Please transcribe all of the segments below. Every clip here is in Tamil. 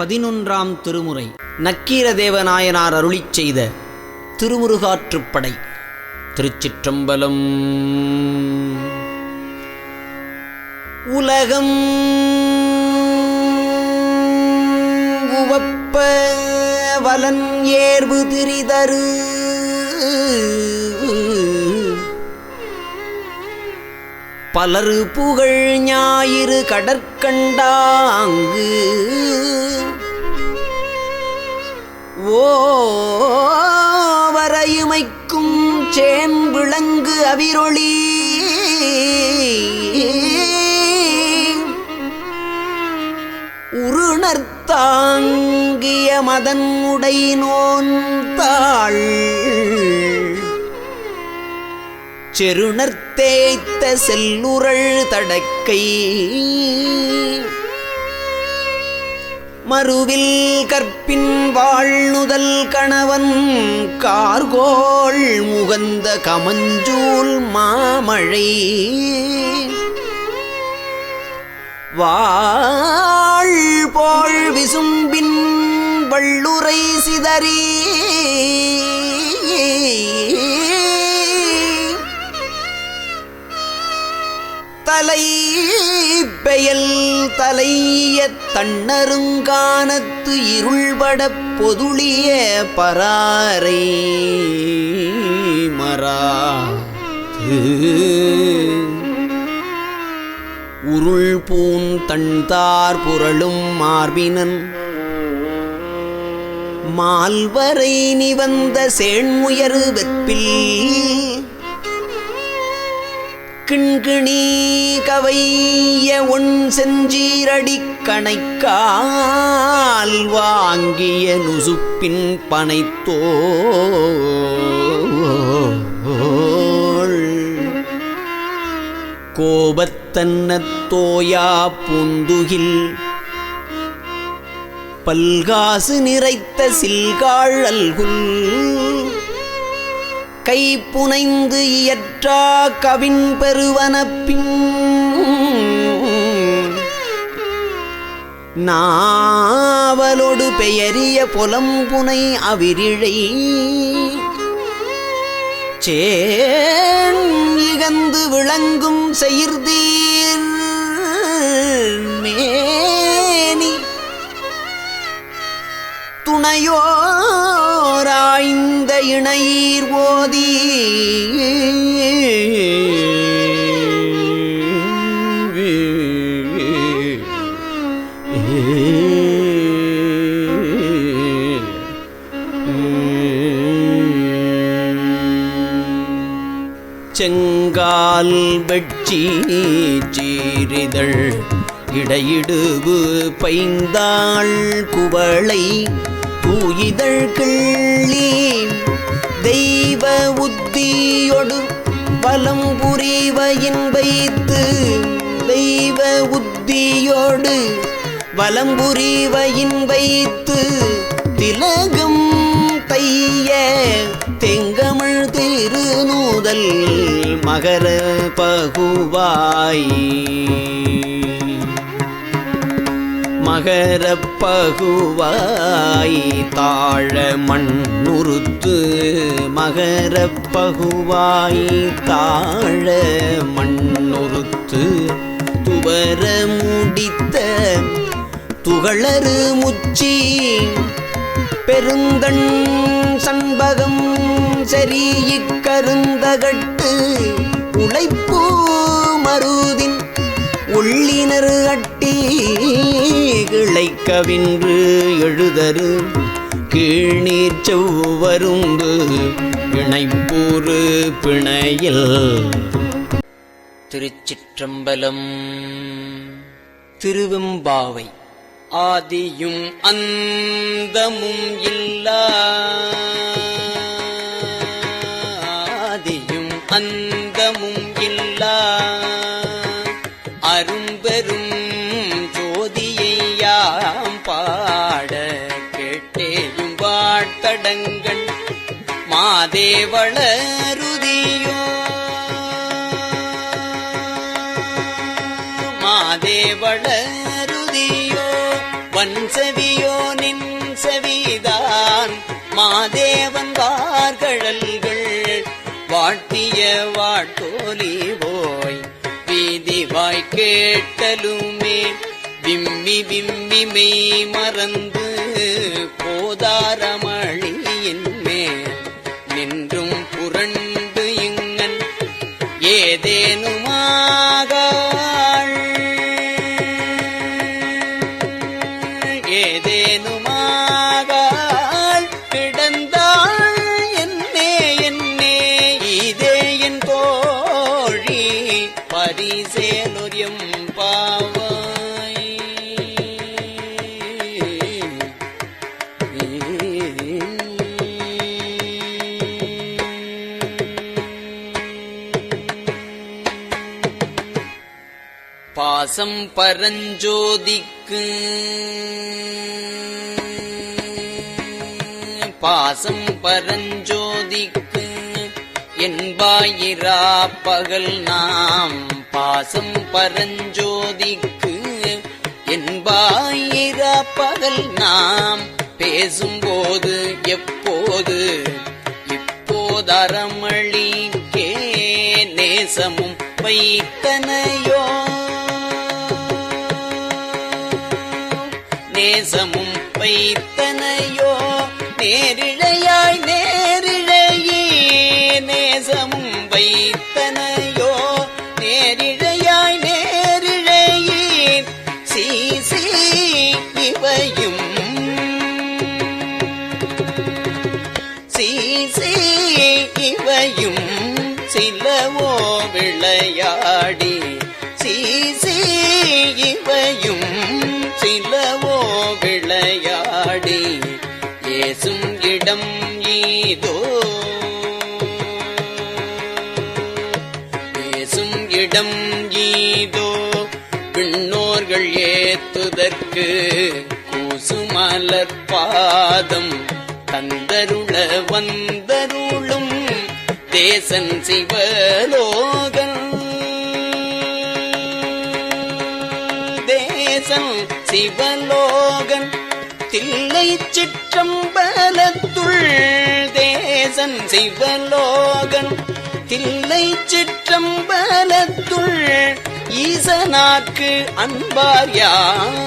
பதினொன்றாம் திருமுறை. நக்கீரதேவநாயனார் அருளிச் செய்த திருமுருகாற்றுப்படை திருச்சிற்றம்பலம். உலகம் உவப்ப வலன் ஏர்வு திரிதரு. பலரு புகழ் ஞாயிறு கடற்கண்டாங்கு. ஓவரையுமைக்கும் வரையுமைக்கும் அவிரொளி. உருணர்த்தாங்கிய மதன் உடை நோன் செருணர்த்தேய்த்த செல்லுரள் தடக்கை. மறுவில் கற்பின் வாழ்நுதல் கணவன் கார்கோள் முகந்த கமஞ்சூல் மாமழை. வாழ் போல் விசும்பின் வள்ளுரை சிதறி. தலை பெயல் தலைய தன்னருங்கானத்து இருள்படப் பொதுளிய பராரை மரா உருள் பூந்தண்தார் புரளும் மார்பினன். மால்வரை நிவந்த சேண்முயரு வெப்பில் கிண்கிணி கவைய ஒன் செஞ்சீரடி கணைக்கால் வாங்கிய நுசுப்பின் பனைத்தோ கோபத்தன்னத்தோயா பூந்துகில் பல்காசு நிறைத்த சில்காள் அல்குல் கை புனைந்து இயற்றா கவின் பெருவனப்பின் நாவலோடு பெயரிய புலம்புனை அவிரிழை. சேன் இகந்து விளங்கும் செயிர்தீர் மேனி துணையோ ஓராய்ந்த இணையீர் ஓதி. செங்கால் வெட்சி சீரிதழ் இடையிடுவு பைந்தாள் குவளை தூயிதழ் கிள்ளி தெய்வ உத்தியொடு பலம் புரிவையின் வைத்து தெய்வ உத்தியோடு வலம் புரிவையின் வைத்து திலகம் தைய தெங்கமிழ் திருநூதல் மகர பகுவாய். மகரப்பகுவாய் தாழ மண்ணுறுத்து. மகரப்பகுவாய் தாழ மண்ணுறுத்து. துவர முடித்த துகளறு முச்சி. பெருந்தண் சண்பகம் சரி இக்கருந்தகட்டு உழைப்பூ மருதின் உள்ளினரு அட்டு கிளைக்கவின்று எழுதரு. கீழ்நீர் செவ்வரும்பு இணைப்பூறு பிணையில். திருச்சிற்றம்பலம். திருவெம்பாவை ஆதியும் அந்தமும் இல்லா. மாதேவளருதியோ. மாதேவளருதியோ வன் செவியோ நின் செவிதான் மாதேவன் வார்கழல்கள் வாட்டிய வாட்டோலி போய் வீதி வாய் கேட்டலுமே. விம்மி விம்மி மெய் மறந்து போதாரமழியின் பரஞ்சோதிக்கு பாசம் பரஞ்சோதிக்கு என்பாயிரா பகல் நாம். பாசம் பரஞ்சோதிக்கு என்பாயிரா பகல் நாம். பேசும்போது எப்போது? இப்போதரமளிக்கே நேசமும் வைத்தனையோ தேசமும் வைத்தனையோ நேரிழை ஈதோ பேசும் இடம் ஈதோ? விண்ணோர்கள் ஏத்துதற்கு கூசுமலர் பாதம் தந்தருள வந்தருளும் தேசன் சிவலோகன். தேசன் சிவலோகன். தில்லை சிற்றம்பலத்துள் தேசன் சிவலோகன் தில்லை சிற்றம்பலத்துள் ஈசனாக்கு அன்பார் யாம்.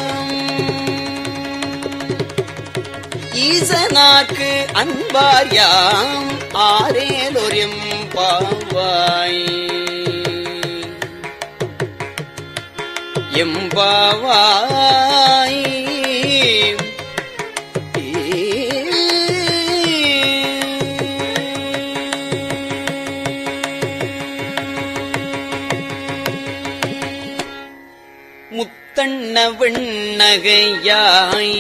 ஈசனாக்கு அன்பார் யாம் ஆரேலொரும் பாவாய். எம்பாவாய் விண்ணகையாய்.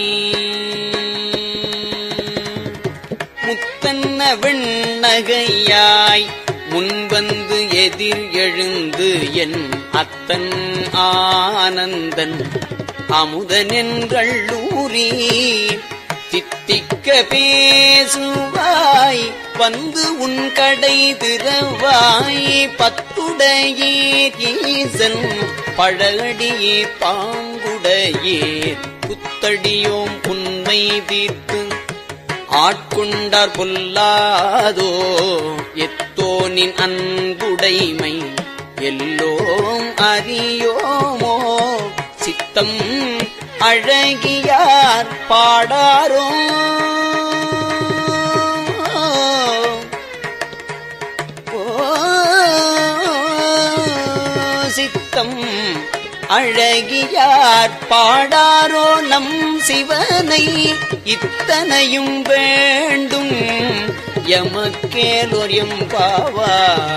முத்தன்ன விண்ணகையாய். முன்வந்து எதிர் எழுந்து என் அத்தன் ஆனந்தன். அமுதனென்றள்ளூரி தித்திக்க பேசுவாய். வந்து உன் கடை திறவாய். பத்துடையீர் ஈசன் பழடியே பாங்குடையீர் புத்தடியோம் உண்மை தீர்த்து ஆட்கொண்டார் பொல்லாதோ எத்தோனின் அன்புடைமை. எல்லோம் அறியோமோ சித்தம் அழகியார் பாடாரோ. அழகியார் பாடாரோ நம் சிவனை இத்தனையும் வேண்டும். எமக்கேலோர் எம்பாவாய்.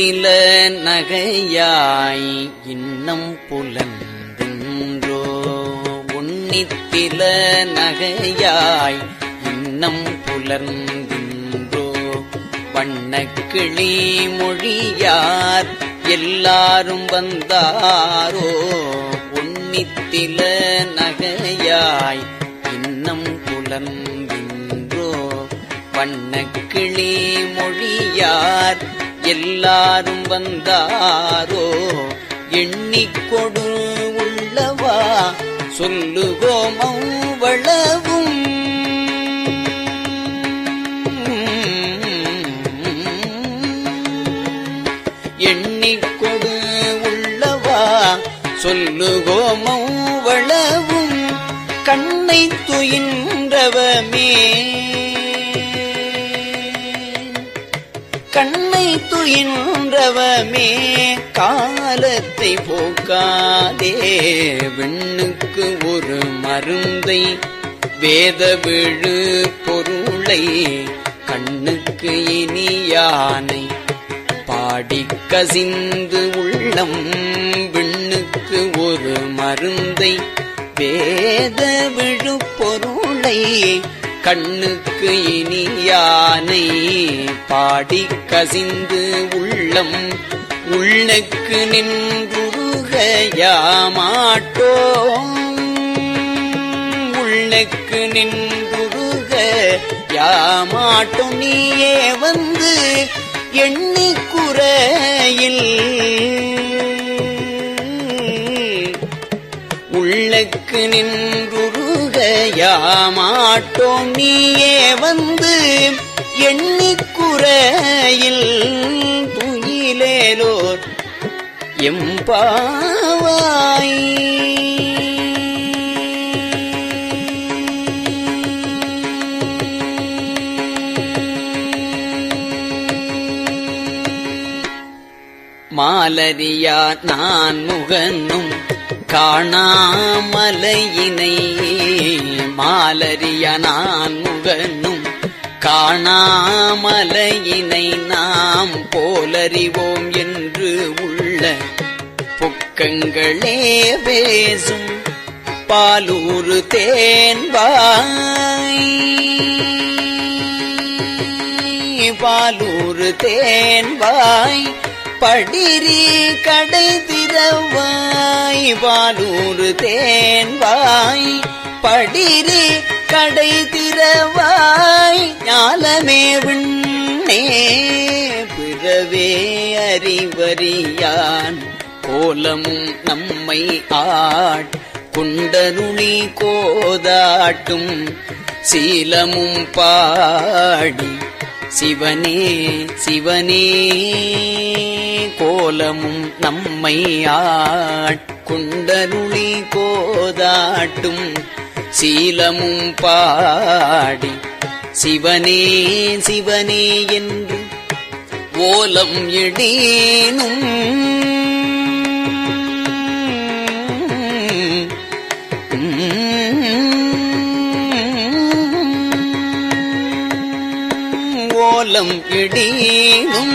உன்னித்தில நகையாய் இன்னம் புலந்தென்றோ உன்னித்தில நகையாய் இன்னம் புலர்ந்தென்றோ வண்ணக்கிளி மொழியார் எல்லாரும் வந்தாரோ. உன்னித்தில நகையாய் இன்னம் புலம்பின்றோ வண்ணக்கிளி மொழியார் எல்லாரும் வந்தாரோ? எண்ணிக்கொடு உள்ளவா? சொல்லுவோம் அவ்வளவும் எண்ணிக்கொடு உள்ளவா? சொல்லுவோம் அவ்வளவும் கண்ணை துயின்றவமே கண்ணை காலத்தை போக்காதே. விண்ணுக்கு ஒரு மருந்தை வேத விழு பொருளை கண்ணுக்கு இனியானை பாடி கசிந்து உள்ளம் விண்ணுக்கு ஒரு மருந்தை வேத விழு பொருளை கண்ணுக்கு இனியானை பாடி கசிந்து உள்ளம். உள்ளக்கு நின்றுருக உள்ளக்கு உள்ளுக்கு நின்றுருக யாமாட்டும். நீயே வந்து எண்ணிக்குறையில் உள்ளக்கு நின்றுருக யாமாட்டோம் நீயே வந்து எண்ணிக்குறையில் துயிலேலோர் எம்பாவாய். மாலரியா நான் முகனும் காணாமலையினை மாலறிய நான் முகனும் காணாமலையினை நாம் போலறிவோம் என்று உள்ள பொக்கங்களே பேசும் பாலூரு தேன்பாய் பாலூரு தேன்வாய். படிரி கடை திறவாய் பாலூரு தேன்வாய். படிரி கடை திறவாய் ஞாலமே விண்ணே. பிறவே அறிவறியான் கோலமும் நம்மை ஆட். குண்டருளி கோதாட்டும் சீலமும் பாடி. சிவனே சிவனே. கோலமும் நம்மை ஆட்குண்டருளி கோதாட்டும் சீலமும் பாடி. சிவனே சிவனே என்று ஓலம் இடேனும் ஓலம் இடீனும்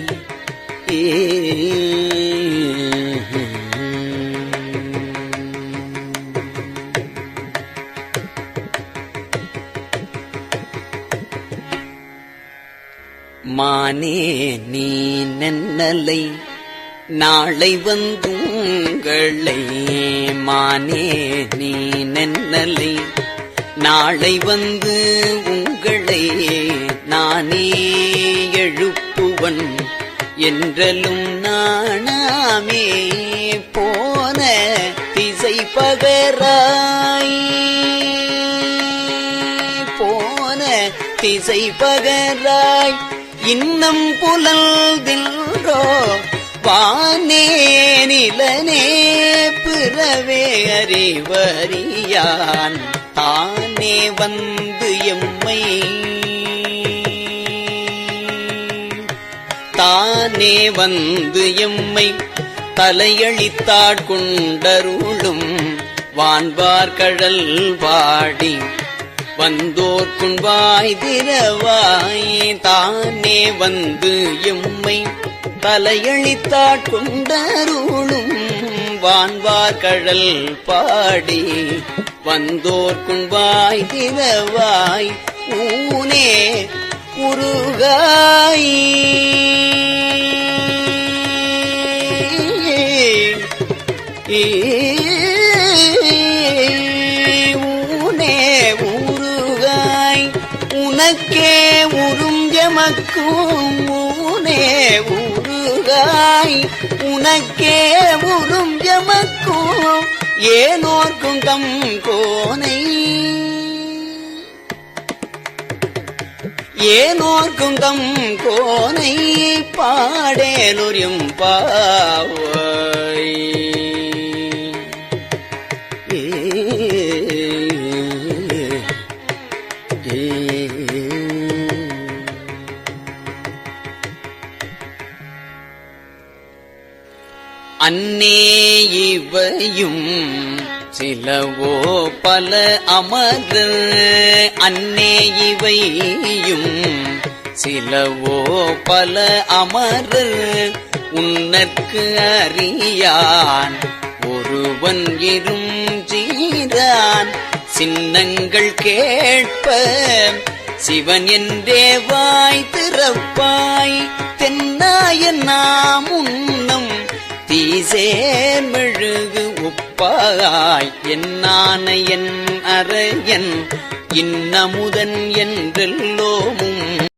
மானே நீ நன்னலை நாளை வந்துங்களை மானே நீ நன்னலை நாளை வந்து உங்களை நானே எழுப்புவன். என்றலும் நாணாமே போன திசை பகராய். போன திசை பகராய். இன்னம் புலல்தில்ரோ வானே நிலனே பிறவே அறிவறியான் தானே வந்து எம்மை. தானே வந்து எம்மை தலையளித்தாட்கொண்டருளும் வான்பார் கழல் பாடி வந்தோர்க்குன் வாய் திறவாய் தானே வந்து எம்மை தலையளித்தாட்கொண்டருளும் வான்வார் கழல் பாடி. வந்தோர்க்குன் வாய் திரவாய் ஊனே உருகாய் உமக்கும் ஊனே உருகாய் உனக்கே உறும் எமக்கும். ஏனோர்க்கும் தம் கோனை. ஏனோர்க்கும் தம் கோனை. பாடேனுரியும் பாவை. இவையும் சிலவோ பல அமர் அன்னே இவையும். சிலவோ பல அமர் உன்னற்கு அறியான். ஒருவன் இரும் ஜீரான். சின்னங்கள் கேட்ப சிவன் என்றே வாய் திறப்பாய். தென்னாய நாம் உன்னம் தீசேர் மெழுகு உப்பாய் என்னான என் அறையன் இன்னமுதன் என்றெல்லோமும்